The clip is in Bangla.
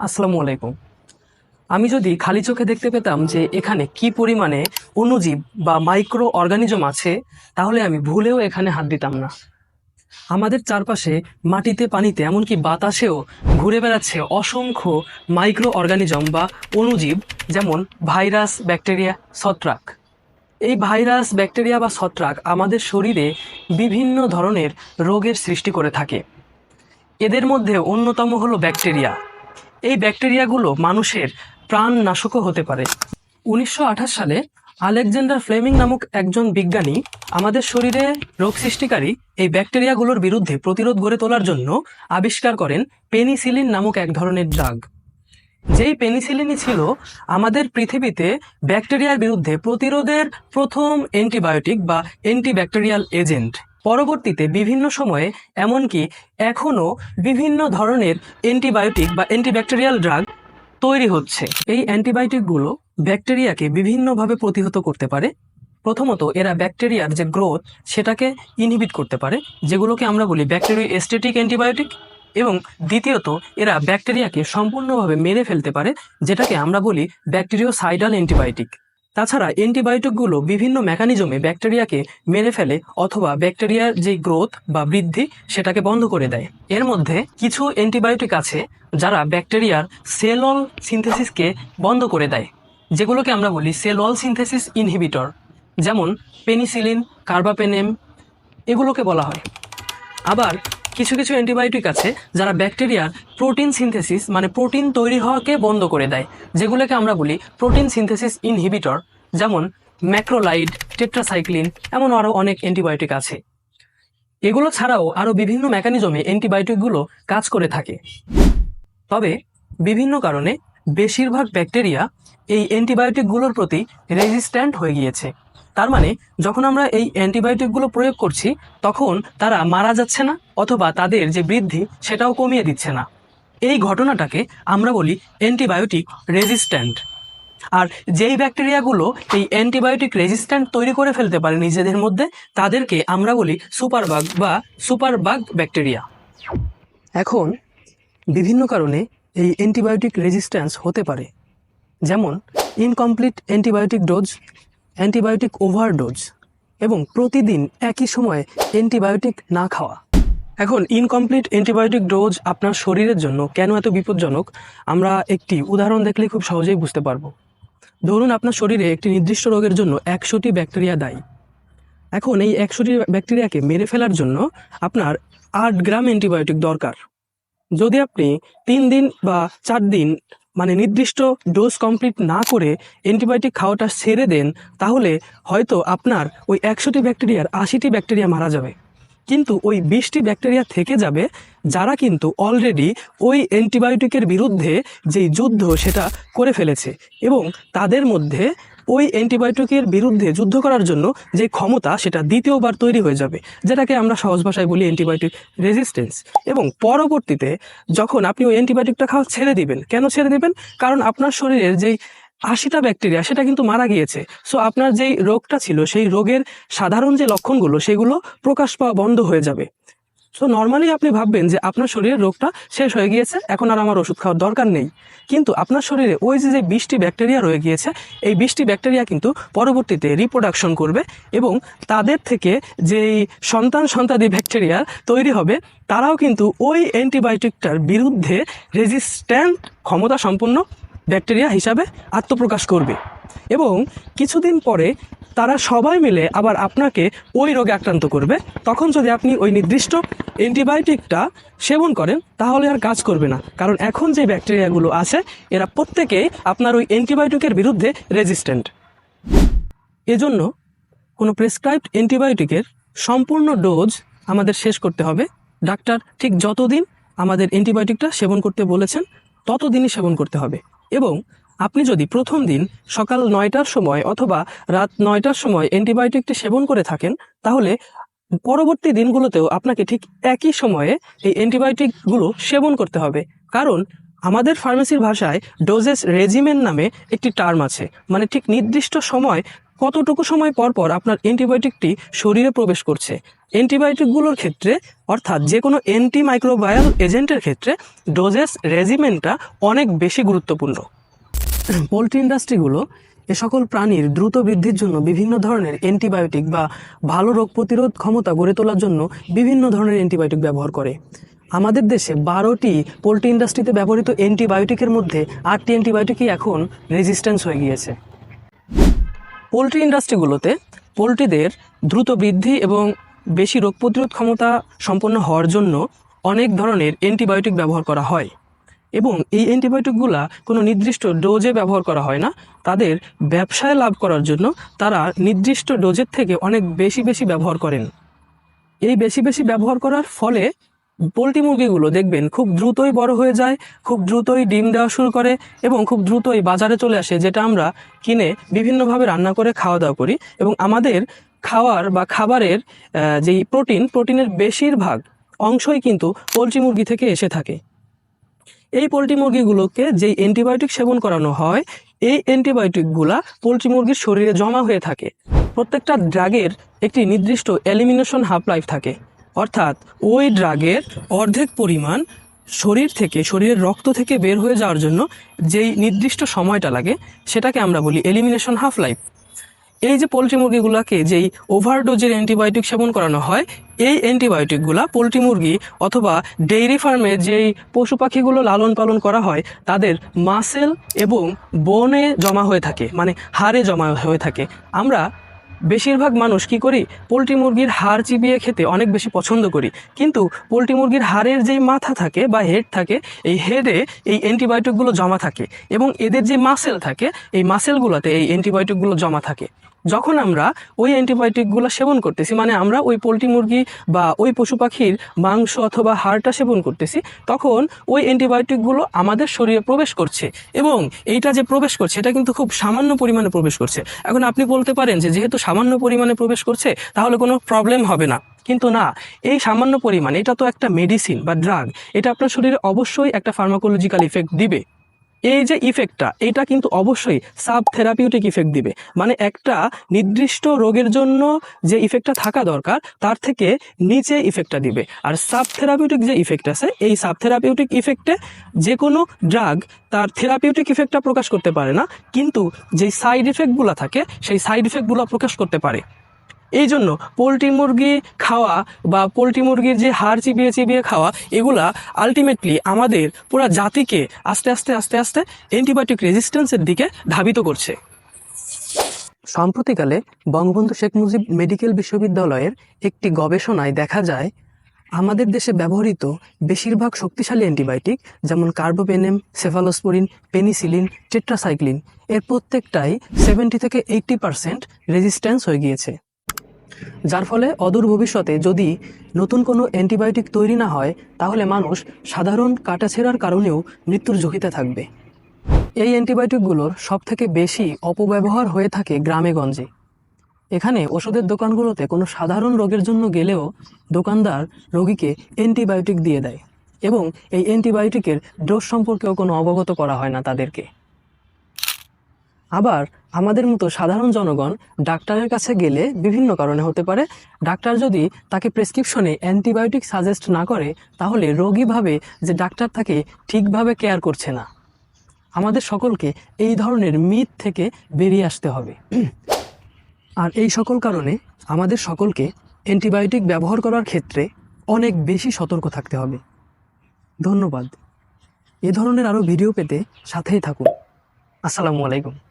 আসসালামু আলাইকুম। আমি যদি খালি চোখে দেখতে পেতাম যে এখানে কি পরিমাণে অণুজীব বা মাইক্রো অর্গানিজম আছে, তাহলে আমি ভুলেও এখানে হাত দিতাম না। আমাদের চারপাশে মাটিতে, পানিতে, এমনকি বাতাসেও ঘুরে বেড়াচ্ছে অসংখ্য মাইক্রো অর্গানিজম বা অণুজীব, যেমন ভাইরাস, ব্যাকটেরিয়া, ছত্রাক। এই ভাইরাস, ব্যাকটেরিয়া বা ছত্রাক আমাদের শরীরে বিভিন্ন ধরনের রোগের সৃষ্টি করে থাকে। এদের মধ্যে অন্যতম হলো ব্যাকটেরিয়া। এই ব্যাকটেরিয়াগুলো মানুষের প্রাণ নাশকও হতে পারে। উনিশশো আঠাশ সালে আলেকজান্ডার ফ্লেমিং নামক একজন বিজ্ঞানী আমাদের শরীরে রোগ সৃষ্টিকারী এই ব্যাকটেরিয়াগুলোর বিরুদ্ধে প্রতিরোধ গড়ে তোলার জন্য আবিষ্কার করেন পেনিসিলিন নামক এক ধরনের ড্রাগ যেই পেনিসিলিনই ছিল, আমাদের পৃথিবীতে ব্যাকটেরিয়ার বিরুদ্ধে প্রতিরোধের প্রথম অ্যান্টিবায়োটিক বা অ্যান্টিব্যাকটেরিয়াল এজেন্ট। পরবর্তীতে বিভিন্ন সময়ে, এমনকি এখনও বিভিন্ন ধরনের অ্যান্টিবায়োটিক বা অ্যান্টিব্যাকটেরিয়াল ড্রাগ তৈরি হচ্ছে। এই অ্যান্টিবায়োটিকগুলো ব্যাকটেরিয়াকে বিভিন্নভাবে প্রতিহত করতে পারে। প্রথমত, এরা ব্যাকটেরিয়ার যে গ্রোথ, সেটাকে ইনহিবিট করতে পারে, যেগুলোকে আমরা বলি ব্যাকটেরিয়া এস্টেটিক অ্যান্টিবায়োটিক, এবং দ্বিতীয়ত, এরা ব্যাকটেরিয়াকে সম্পূর্ণভাবে মেরে ফেলতে পারে, যেটাকে আমরা বলি ব্যাকটেরিওসাইডাল অ্যান্টিবায়োটিক। তাছাড়া অ্যান্টিবায়োটিকগুলো বিভিন্ন মেকানিজমে ব্যাকটেরিয়াকে মেরে ফেলে অথবা ব্যাকটেরিয়ার যে গ্রোথ বা বৃদ্ধি সেটাকে বন্ধ করে দেয়। এর মধ্যে কিছু অ্যান্টিবায়োটিক আছে যারা ব্যাকটেরিয়ার সেল ওয়াল সিনথেসিসকে বন্ধ করে দেয়, যেগুলোকে আমরা বলি সেল ওয়াল সিনথেসিস ইনহিবিটর, যেমন পেনিসিলিন, কার্বাপেনেম, এগুলোকে বলা হয়। আবার কিছু কিছু অ্যান্টিবায়োটিক আছে যারা ব্যাকটেরিয়ার প্রোটিন সিনথেসিস মানে প্রোটিন তৈরি হওয়াকে বন্ধ করে দেয়। যেগুলোকে আমরা বলি প্রোটিন সিনথেসিস ইনহিবিটর, যেমন ম্যাক্রোলাইড, টেট্রাসাইক্লিন, এমন আরও অনেক অ্যান্টিবায়োটিক আছে। এগুলো ছাড়াও আরও বিভিন্ন মেকানিজমে অ্যান্টিবায়োটিকগুলো কাজ করে থাকে। তবে বিভিন্ন কারণে বেশিরভাগ ব্যাকটেরিয়া এই অ্যান্টিবায়োটিকগুলোর প্রতি রেজিস্ট্যান্ট হয়ে গিয়েছে। তার মানে যখন আমরা এই অ্যান্টিবায়োটিকগুলো প্রয়োগ করছি, তখন তারা মারা যাচ্ছে না, অথবা তাদের যে বৃদ্ধি, সেটাও কমিয়ে দিচ্ছে না। এই ঘটনাটাকে আমরা বলি অ্যান্টিবায়োটিক রেজিস্ট্যান্ট। আর যেই ব্যাকটেরিয়াগুলো এই অ্যান্টিবায়োটিক রেজিস্ট্যান্ট তৈরি করে ফেলতে পারে নিজেদের মধ্যে, তাদেরকে আমরা বলি সুপারবাগ বা সুপারবাগ ব্যাকটেরিয়া। এখন, বিভিন্ন কারণে এই অ্যান্টিবায়োটিক রেজিস্ট্যান্স হতে পারে। যেমন, incomplete antibiotic dose antibiotic overdose এবং প্রতিদিন একই সময়ে অ্যান্টিবায়োটিক না খাওয়া। এখন ইনকমপ্লিট অ্যান্টিবায়োটিক ডোজ আপনার শরীরের জন্য কেন এত বিপজ্জনক? আমরা একটি উদাহরণ দেখলে খুব সহজেই বুঝতে পারব। ধরুন আপনার শরীরে একটি নির্দিষ্ট রোগের জন্য একশোটি ব্যাকটেরিয়া দায়ী। এখন এই একশোটি ব্যাকটেরিয়াকে মেরে ফেলার জন্য আপনার আট গ্রাম অ্যান্টিবায়োটিক দরকার। যদি আপনি তিন দিন বা চার দিন মানে নির্দিষ্ট ডোজ কমপ্লিট না করে অ্যান্টিবায়োটিক খাওয়াটা সেরে দেন, তাহলে হয়তো আপনার ওই একশোটি ব্যাকটেরিয়ার আশিটি ব্যাকটেরিয়া মারা যাবে। কিন্তু ওই বিশটি ব্যাকটেরিয়া থেকে যাবে, যারা কিন্তু অলরেডি ওই অ্যান্টিবায়োটিকের বিরুদ্ধে যেই যুদ্ধ সেটা করে ফেলেছে এবং তাদের মধ্যে ওই অ্যান্টিবায়োটিকের বিরুদ্ধে যুদ্ধ করার জন্য যে ক্ষমতা, সেটা দ্বিতীয়বার তৈরি হয়ে যাবে। যেটাকে আমরা সহজ ভাষায় বলি অ্যান্টিবায়োটিক রেজিস্ট্যান্স। এবং পরবর্তীতে যখন আপনি ওই অ্যান্টিবায়োটিকটা খাওয়া ছেড়ে দিবেন, কেন ছেড়ে দিবেন? কারণ আপনার শরীরের যেই আশিটা ব্যাকটেরিয়া, সেটা কিন্তু মারা গিয়েছে। সো আপনার যেই রোগটা ছিল, সেই রোগের সাধারণ যে লক্ষণগুলো, সেগুলো প্রকাশ পাওয়া বন্ধ হয়ে যাবে। সো নর্মালি আপনি ভাববেন যে আপনার শরীরের রোগটা শেষ হয়ে গিয়েছে, এখন আর আমার ওষুধ খাওয়ার দরকার নেই। কিন্তু আপনার শরীরে ওই যে যে বিশটি ব্যাকটেরিয়া রয়ে গিয়েছে, এই বিশটি ব্যাকটেরিয়া কিন্তু পরবর্তীতে রিপ্রোডাকশন করবে এবং তাদের থেকে যেই সন্তান সন্তাদি ব্যাকটেরিয়া তৈরি হবে, তারাও কিন্তু ওই অ্যান্টিবায়োটিকটার বিরুদ্ধে রেজিস্ট্যান্ট ক্ষমতা সম্পন্ন ব্যাকটেরিয়া হিসাবে আত্মপ্রকাশ করবে। এবং কিছুদিন পরে তারা সবাই মিলে আবার আপনাকে ওই রোগে আক্রান্ত করবে। তখন যদি আপনি ওই নির্দিষ্ট অ্যান্টিবায়োটিকটা সেবন করেন, তাহলে আর কাজ করবে না। কারণ এখন যে ব্যাকটেরিয়াগুলো আছে, এরা প্রত্যেকেই আপনার ওই অ্যান্টিবায়োটিকের বিরুদ্ধে রেজিস্ট্যান্ট এজন্য কোনো প্রেসক্রাইবড অ্যান্টিবায়োটিকের সম্পূর্ণ ডোজ আমাদের শেষ করতে হবে। ডাক্তার ঠিক যতদিন আমাদের অ্যান্টিবায়োটিকটা সেবন করতে বলেছেন, ততদিনই সেবন করতে হবে। এবং আপনি যদি প্রথম দিন সকাল নয়টার সময় অথবা রাত নয়টার সময় অ্যান্টিবায়োটিকটি সেবন করে থাকেন, তাহলে পরবর্তী দিনগুলোতেও আপনাকে ঠিক একই সময়ে এই অ্যান্টিবায়োটিকগুলো সেবন করতে হবে। কারণ আমাদের ফার্মেসির ভাষায় ডোজেস রেজিমেন নামে একটি টার্ম আছে। মানে ঠিক নির্দিষ্ট সময়, কতটুকু সময় পর পর আপনার অ্যান্টিবায়োটিকটি শরীরে প্রবেশ করছে। অ্যান্টিবায়োটিকগুলোর ক্ষেত্রে, অর্থাৎ যে কোনো অ্যান্টি মাইক্রোবায়াল এজেন্টের ক্ষেত্রে, ডোজেস রেজিমেন্টটা অনেক বেশি গুরুত্বপূর্ণ। পোলট্রি ইন্ডাস্ট্রিগুলো এ সকল প্রাণীর দ্রুত বৃদ্ধির জন্য বিভিন্ন ধরনের অ্যান্টিবায়োটিক বা ভালো রোগ প্রতিরোধ ক্ষমতা গড়ে তোলার জন্য বিভিন্ন ধরনের অ্যান্টিবায়োটিক ব্যবহার করে। আমাদের দেশে বারোটি পোলট্রি ইন্ডাস্ট্রিতে ব্যবহৃত অ্যান্টিবায়োটিকের মধ্যে আটটি অ্যান্টিবায়োটিকই এখন রেজিস্ট্যান্স হয়ে গিয়েছে। পোলট্রি ইন্ডাস্ট্রিগুলোতে পোলট্রিদের দ্রুত বৃদ্ধি এবং বেশি রোগ প্রতিরোধ ক্ষমতা সম্পন্ন হওয়ার জন্য অনেক ধরনের অ্যান্টিবায়োটিক ব্যবহার করা হয়। এবং এই অ্যান্টিবায়োটিকগুলা কোনো নির্দিষ্ট ডোজে ব্যবহার করা হয় না। তাদের ব্যবসায় লাভ করার জন্য তারা নির্দিষ্ট ডোজের থেকে অনেক বেশি বেশি ব্যবহার করেন। এই বেশি বেশি ব্যবহার করার ফলে পোলট্রি মুরগিগুলো দেখবেন খুব দ্রুতই বড় হয়ে যায়, খুব দ্রুতই ডিম দেওয়া শুরু করে এবং খুব দ্রুতই বাজারে চলে আসে, যেটা আমরা কিনে বিভিন্নভাবে রান্না করে খাওয়া দাওয়া করি। এবং আমাদের খাওয়ার বা খাবারের যেই প্রোটিন, প্রোটিনের বেশিরভাগ অংশই কিন্তু পোলট্রি মুরগি থেকে এসে থাকে। এই পোলট্রি মুরগিগুলোকে যেই অ্যান্টিবায়োটিক সেবন করানো হয়, এই অ্যান্টিবায়োটিকগুলা পোলট্রি মুরগির শরীরে জমা হয়ে থাকে। প্রত্যেকটা ড্রাগের একটি নির্দিষ্ট এলিমিনেশন হাফ লাইফ থাকে। অর্থাৎ ওই ড্রাগের অর্ধেক পরিমাণ শরীর থেকে, শরীরের রক্ত থেকে বের হয়ে যাওয়ার জন্য যেই নির্দিষ্ট সময়টা লাগে, সেটাকে আমরা বলি এলিমিনেশন হাফ লাইফ এই যে পোলট্রি মুরগিগুলোকে যেই ওভারডোজের অ্যান্টিবায়োটিক সেবন করানো হয় এই অ্যান্টিবায়োটিকগুলা পোলট্রি মুরগি অথবা ডেইরি ফার্মে যেই পশু পাখিগুলো লালন পালন করা হয়, তাদের মাসেল এবং বনে জমা হয়ে থাকে মানে হাড়ে জমা হয়ে থাকে। আমরা বেশিরভাগ মানুষ কি করি, পোলট্রি মুরগির হাড় চিবিয়ে খেতে অনেক বেশি পছন্দ করি। কিন্তু পোলট্রি মুরগির হাড়ের যেই মাথা থাকে বা হেড থাকে, এই হেডে এই অ্যান্টিবায়োটিকগুলো জমা থাকে এবং এদের যে মাসেল থাকে, এই মাসেলগুলোতে এই অ্যান্টিবায়োটিকগুলো জমা থাকে। যখন আমরা ওই অ্যান্টিবায়োটিকগুলো সেবন করতেছি মানে আমরা ওই পোলট্রি মুরগি বা ওই পশু পাখির মাংস অথবা হাড়টা সেবন করতেছি, তখন ওই অ্যান্টিবায়োটিকগুলো আমাদের শরীরে প্রবেশ করছে এবং এইটা যে প্রবেশ করছে, এটা কিন্তু খুব সামান্য পরিমাণে প্রবেশ করছে। এখন আপনি বলতে পারেন যে যেহেতু সামান্য পরিমাণে প্রবেশ করছে, তাহলে কোনো প্রবলেম হবে না। কিন্তু না, এই সামান্য পরিমাণ, এটা তো একটা মেডিসিন বা ড্রাগ এটা আপনার শরীরে অবশ্যই একটা ফার্মাকোলজিক্যাল ইফেক্ট দিবে। এই যে ইফেক্টটা এটা কিন্তু অবশ্যই সাব থেরাপিউটিক ইফেক্ট দিবে। মানে একটা নির্দিষ্ট রোগের জন্য যে ইফেক্টটা থাকা দরকার, তার থেকে নিচে ইফেক্টটা দিবে। আর সাব থেরাপিউটিক যে ইফেক্ট আছে, এই সাব থেরাপিউটিক ইফেক্টে যে কোনো ড্রাগ তার থেরাপিউটিক ইফেক্টটা প্রকাশ করতে পারে না, কিন্তু যেই সাইড ইফেক্টগুলো থাকে, সেই সাইড ইফেক্টগুলো প্রকাশ করতে পারে। এই জন্য পোলট্রি মুরগি খাওয়া বা পোলট্রি মুরগির যে হাড় চিবিয়ে চিবিয়ে খাওয়া, এগুলা আলটিমেটলি আমাদের পুরো জাতিকে আস্তে আস্তে আস্তে আস্তে অ্যান্টিবায়োটিক রেজিস্ট্যান্সের দিকে ধাবিত করছে। সাম্প্রতিকালে বঙ্গবন্ধু শেখ মুজিব মেডিকেল বিশ্ববিদ্যালয়ের একটি গবেষণায় দেখা যায়, আমাদের দেশে ব্যবহৃত বেশিরভাগ শক্তিশালী অ্যান্টিবায়োটিক যেমন কার্বোপেনেম সেফালোস্পোরিন পেনিসিলিন টেট্রাসাইক্লিন এর প্রত্যেকটাই সেভেন্টি থেকে এইট্টি পার্সেন্ট রেজিস্ট্যান্স হয়ে গিয়েছে। যার ফলে অদূর ভবিষ্যতে যদি নতুন কোনো অ্যান্টিবায়োটিক তৈরি না হয়, তাহলে মানুষ সাধারণ কাটাছেঁড়ার কারণেও মৃত্যুর ঝুঁকিতে থাকবে। এই অ্যান্টিবায়োটিকগুলোর সব থেকে বেশি অপব্যবহার হয়ে থাকে গ্রামে গঞ্জে। এখানে ওষুধের দোকানগুলোতে কোনো সাধারণ রোগের জন্য গেলেও দোকানদার রোগীকে অ্যান্টিবায়োটিক দিয়ে দেয় এবং এই অ্যান্টিবায়োটিকের ডোজ সম্পর্কেও কোনো অবগত করা হয় না তাদেরকে। আবার আমাদের মতো সাধারণ জনগণ ডাক্তারের কাছে গেলে বিভিন্ন কারণে হতে পারে। ডাক্তার যদি তাকে প্রেসক্রিপশনে অ্যান্টিবায়োটিক সাজেস্ট না করে, তাহলে রোগী ভাবে যে ডাক্তার তাকে ঠিকভাবে কেয়ার করছে না। আমাদের সকলকে এই ধরনের মিথ থেকে বেরিয়ে আসতে হবে। আর এই সকল কারণে আমাদের সকলকে অ্যান্টিবায়োটিক ব্যবহার করার ক্ষেত্রে অনেক বেশি সতর্ক থাকতে হবে। ধন্যবাদ। এ ধরনের আরও ভিডিও পেতে সাথেই থাকুন। আসসালামু আলাইকুম।